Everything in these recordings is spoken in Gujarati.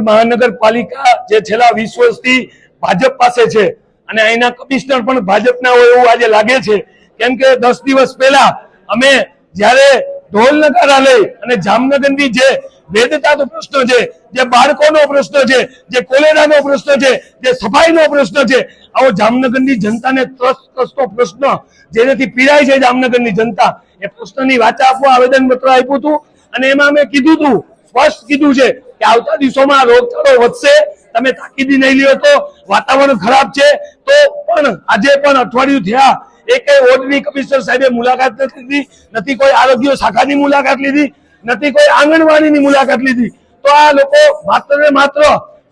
મહાનગરપાલિકા જે છેલ્લા વીસ વર્ષથી ભાજપ પાસે છે અને અહીંના કમિશનર પણ ભાજપના હોય એવું આજે લાગે છે. કેમ કે દસ દિવસ પહેલા અમે જ્યારે ઢોલ નગારા લઈ અને જામનગરની જે વેદતાનો પ્રશ્ન છે, જે બાળકોનો પ્રશ્ન છે, જે કોલેરાનો પ્રશ્ન છે, જે સફાઈનો પ્રશ્ન છે, આવો જામનગરની જનતાને ત્રસ્ત ત્રસ્તો પ્રશ્ન જેનાથી પીડાય છે જામનગરની જનતા, એ પ્રશ્નની વાચા આપવા આવેદન પત્ર આપ્યું હતું અને એમાં અમે કીધું હતું સ્પષ્ટ કીધું છે કે આવતા દિવસોમાં રોગચાળો વધશે, તમે તાકીદી નહીં લ્યો તો, વાતાવરણ ખરાબ છે. તો પણ આજે પણ અઠવાડિયું થયા એક ઓર્ડની કમિશનર સાહેબે મુલાકાત નથી લીધી, નથી કોઈ આરોગ્ય શાખાની મુલાકાત લીધી, નથી કોઈ આંગણવાડીની મુલાકાત લીધી. તો આ લોકો માત્ર ને માત્ર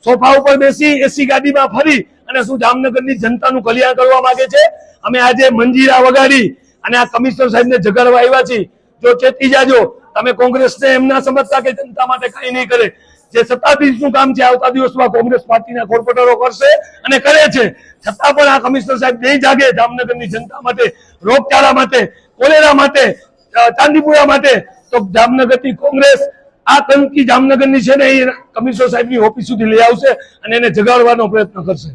સોફા ઉપર બેસી એસી ગાડીમાં ફરી અને શું જામનગરની જનતાનું કલ્યાણ કરવા માંગે છે? અમે આજે મંજીરા વગાડી અને આ કમિશનર સાહેબને જગાડવા આવ્યા છીએ. જો ચેતી જાજો. તમે કોંગ્રેસને એમ ના સમજતા કે જનતા માટે કઈ નહીં કરે જે સત્તાધીશનું કામ છે આવતા દિવસમાં કોંગ્રેસ પાર્ટીના કોર્પોરેટરો કરશે અને કરે છે છતાં પણ આ કમિશનર સાહેબ નહીં જાગે જામનગરની જનતા માટે રોગચાળા માટે કોલેરા માટે ચાંદીપુરા માટે તો જામનગરની કોંગ્રેસ આ તંકી જામનગરની છે ને એ કમિશનર સાહેબની ઓફિસ સુધી લઈ આવશે અને એને જગાડવાનો પ્રયત્ન કરશે